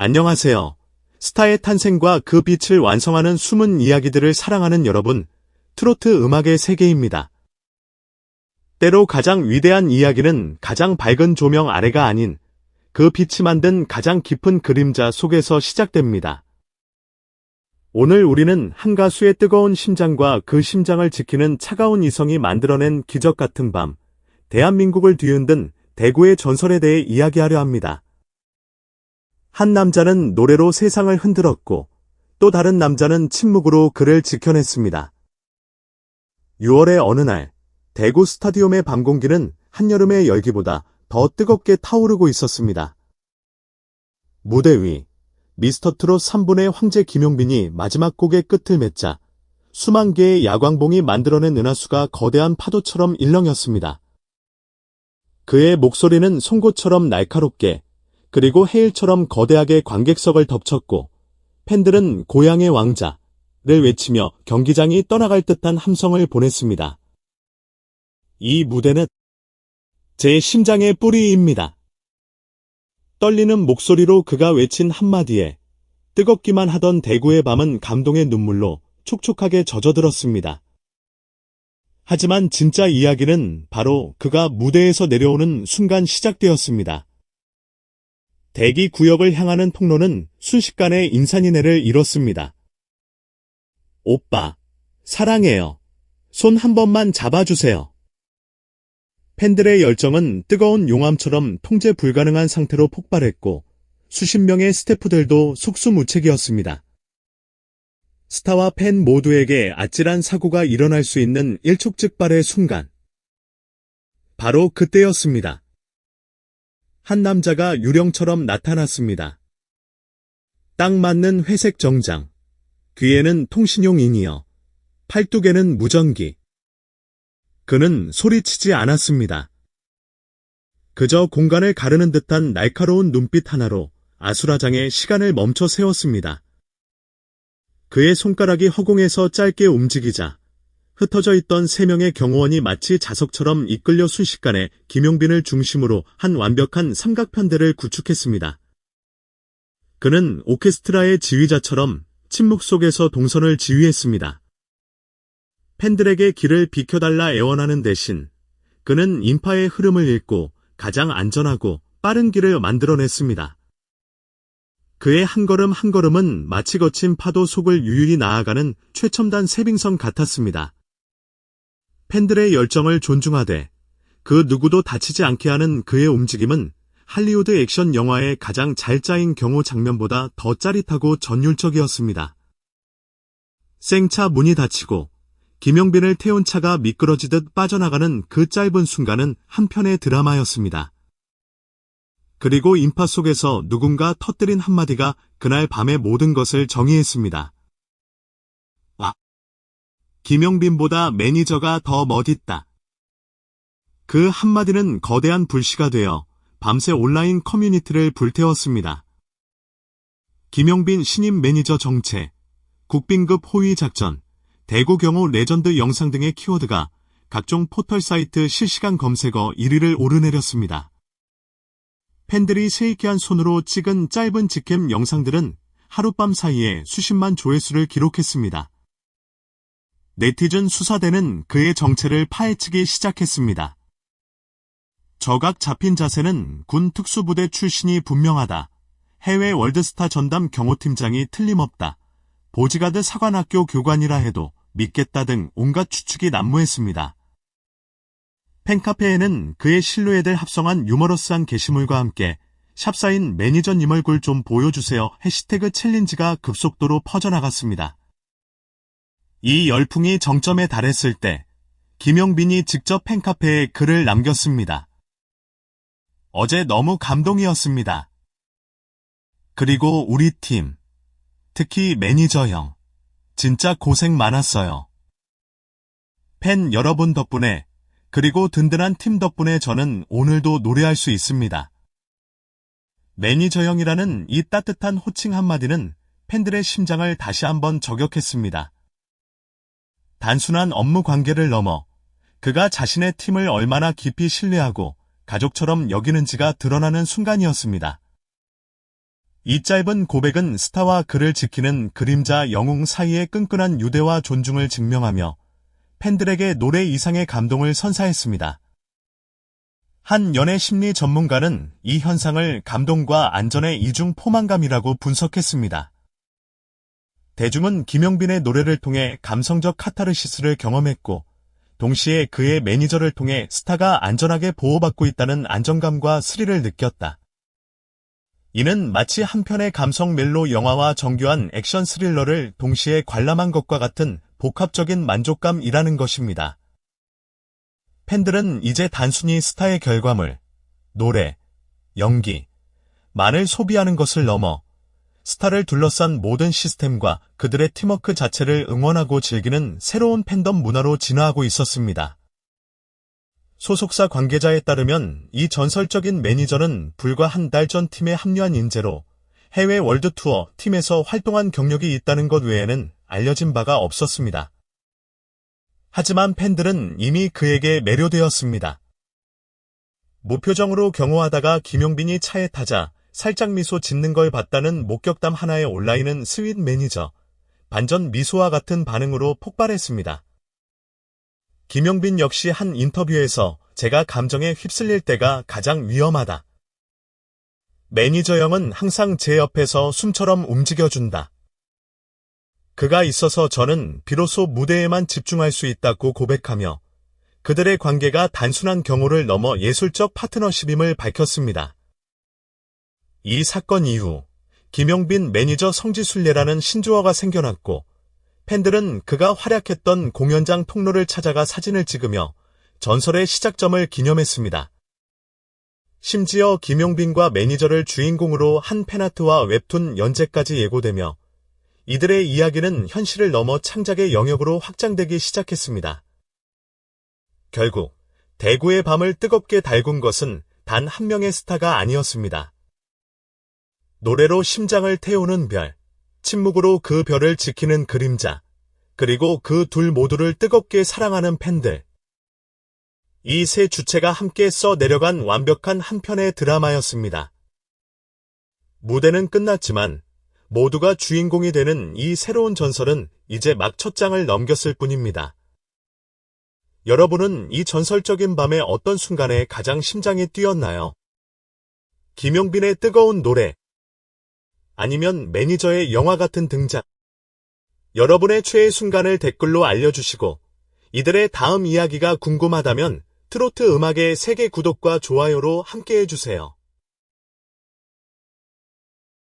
안녕하세요. 스타의 탄생과 그 빛을 완성하는 숨은 이야기들을 사랑하는 여러분, 트로트 음악의 세계입니다. 때로 가장 위대한 이야기는 가장 밝은 조명 아래가 아닌 그 빛이 만든 가장 깊은 그림자 속에서 시작됩니다. 오늘 우리는 한 가수의 뜨거운 심장과 그 심장을 지키는 차가운 이성이 만들어낸 기적 같은 밤, 대한민국을 뒤흔든 대구의 전설에 대해 이야기하려 합니다. 한 남자는 노래로 세상을 흔들었고 또 다른 남자는 침묵으로 그를 지켜냈습니다. 6월의 어느 날 대구 스타디움의 밤 공기는 한여름의 열기보다 더 뜨겁게 타오르고 있었습니다. 무대 위 미스터 트롯 3분의 황제 김용빈이 마지막 곡의 끝을 맺자 수만 개의 야광봉이 만들어낸 은하수가 거대한 파도처럼 일렁였습니다. 그의 목소리는 송곳처럼 날카롭게 그리고 해일처럼 거대하게 관객석을 덮쳤고 팬들은 고향의 왕자를 외치며 경기장이 떠나갈 듯한 함성을 보냈습니다. 이 무대는 제 심장의 뿌리입니다. 떨리는 목소리로 그가 외친 한마디에 뜨겁기만 하던 대구의 밤은 감동의 눈물로 촉촉하게 젖어들었습니다. 하지만 진짜 이야기는 바로 그가 무대에서 내려오는 순간 시작되었습니다. 대기 구역을 향하는 통로는 순식간에 인산인해를 이뤘습니다. 오빠, 사랑해요. 손 한 번만 잡아주세요. 팬들의 열정은 뜨거운 용암처럼 통제 불가능한 상태로 폭발했고 수십 명의 스태프들도 속수무책이었습니다. 스타와 팬 모두에게 아찔한 사고가 일어날 수 있는 일촉즉발의 순간. 바로 그때였습니다. 한 남자가 유령처럼 나타났습니다. 딱 맞는 회색 정장, 귀에는 통신용 인이어, 팔뚝에는 무전기. 그는 소리치지 않았습니다. 그저 공간을 가르는 듯한 날카로운 눈빛 하나로 아수라장의 시간을 멈춰 세웠습니다. 그의 손가락이 허공에서 짧게 움직이자 흩어져 있던 세 명의 경호원이 마치 자석처럼 이끌려 순식간에 김용빈을 중심으로 한 완벽한 삼각편대를 구축했습니다. 그는 오케스트라의 지휘자처럼 침묵 속에서 동선을 지휘했습니다. 팬들에게 길을 비켜달라 애원하는 대신 그는 인파의 흐름을 읽고 가장 안전하고 빠른 길을 만들어냈습니다. 그의 한 걸음 한 걸음은 마치 거친 파도 속을 유유히 나아가는 최첨단 세빙선 같았습니다. 팬들의 열정을 존중하되 그 누구도 다치지 않게 하는 그의 움직임은 할리우드 액션 영화의 가장 잘 짜인 경호 장면보다 더 짜릿하고 전율적이었습니다. 생차 문이 닫히고 김영빈을 태운 차가 미끄러지듯 빠져나가는 그 짧은 순간은 한편의 드라마였습니다. 그리고 인파 속에서 누군가 터뜨린 한마디가 그날 밤의 모든 것을 정의했습니다. 와. 김영빈보다 매니저가 더 멋있다. 그 한마디는 거대한 불씨가 되어 밤새 온라인 커뮤니티를 불태웠습니다. 김영빈 신임 매니저 정체, 국빈급 호위 작전, 대구 경호 레전드 영상 등의 키워드가 각종 포털 사이트 실시간 검색어 1위를 오르내렸습니다. 팬들이 세익한 손으로 찍은 짧은 직캠 영상들은 하룻밤 사이에 수십만 조회수를 기록했습니다. 네티즌 수사대는 그의 정체를 파헤치기 시작했습니다. 저각 잡힌 자세는 군 특수부대 출신이 분명하다. 해외 월드스타 전담 경호팀장이 틀림없다. 보지가드 사관학교 교관이라 해도 믿겠다 등 온갖 추측이 난무했습니다. 팬카페에는 그의 실루엣을 합성한 유머러스한 게시물과 함께 샵사인 매니저님 얼굴 좀 보여주세요 해시태그 챌린지가 급속도로 퍼져나갔습니다. 이 열풍이 정점에 달했을 때 김용빈이 직접 팬카페에 글을 남겼습니다. 어제 너무 감동이었습니다. 그리고 우리 팀, 특히 매니저 형, 진짜 고생 많았어요. 팬 여러분 덕분에 그리고 든든한 팀 덕분에 저는 오늘도 노래할 수 있습니다. 매니저 형이라는 이 따뜻한 호칭 한마디는 팬들의 심장을 다시 한번 저격했습니다. 단순한 업무 관계를 넘어 그가 자신의 팀을 얼마나 깊이 신뢰하고 가족처럼 여기는지가 드러나는 순간이었습니다. 이 짧은 고백은 스타와 그를 지키는 그림자 영웅 사이의 끈끈한 유대와 존중을 증명하며 팬들에게 노래 이상의 감동을 선사했습니다. 한 연애 심리 전문가는 이 현상을 감동과 안전의 이중 포만감이라고 분석했습니다. 대중은 김영빈의 노래를 통해 감성적 카타르시스를 경험했고, 동시에 그의 매니저를 통해 스타가 안전하게 보호받고 있다는 안정감과 스릴을 느꼈다. 이는 마치 한 편의 감성 멜로 영화와 정교한 액션 스릴러를 동시에 관람한 것과 같은 복합적인 만족감이라는 것입니다. 팬들은 이제 단순히 스타의 결과물, 노래, 연기, 만을 소비하는 것을 넘어 스타를 둘러싼 모든 시스템과 그들의 팀워크 자체를 응원하고 즐기는 새로운 팬덤 문화로 진화하고 있었습니다. 소속사 관계자에 따르면 이 전설적인 매니저는 불과 한 달 전 팀에 합류한 인재로 해외 월드 투어 팀에서 활동한 경력이 있다는 것 외에는 알려진 바가 없었습니다. 하지만 팬들은 이미 그에게 매료되었습니다. 무표정으로 경호하다가 김용빈이 차에 타자 살짝 미소 짓는 걸 봤다는 목격담 하나에 온라인은 스윗 매니저, 반전 미소와 같은 반응으로 폭발했습니다. 김용빈 역시 한 인터뷰에서 제가 감정에 휩쓸릴 때가 가장 위험하다. 매니저 형은 항상 제 옆에서 숨처럼 움직여준다. 그가 있어서 저는 비로소 무대에만 집중할 수 있다고 고백하며 그들의 관계가 단순한 경호를 넘어 예술적 파트너십임을 밝혔습니다. 이 사건 이후 김용빈 매니저 성지순례라는 신조어가 생겨났고 팬들은 그가 활약했던 공연장 통로를 찾아가 사진을 찍으며 전설의 시작점을 기념했습니다. 심지어 김용빈과 매니저를 주인공으로 한 팬아트와 웹툰 연재까지 예고되며 이들의 이야기는 현실을 넘어 창작의 영역으로 확장되기 시작했습니다. 결국 대구의 밤을 뜨겁게 달군 것은 단 한 명의 스타가 아니었습니다. 노래로 심장을 태우는 별, 침묵으로 그 별을 지키는 그림자, 그리고 그 둘 모두를 뜨겁게 사랑하는 팬들. 이 세 주체가 함께 써 내려간 완벽한 한 편의 드라마였습니다. 무대는 끝났지만 모두가 주인공이 되는 이 새로운 전설은 이제 막 첫 장을 넘겼을 뿐입니다. 여러분은 이 전설적인 밤의 어떤 순간에 가장 심장이 뛰었나요? 김용빈의 뜨거운 노래, 아니면 매니저의 영화 같은 등장. 여러분의 최애 순간을 댓글로 알려주시고 이들의 다음 이야기가 궁금하다면 트로트 음악의 세계 구독과 좋아요로 함께 해주세요.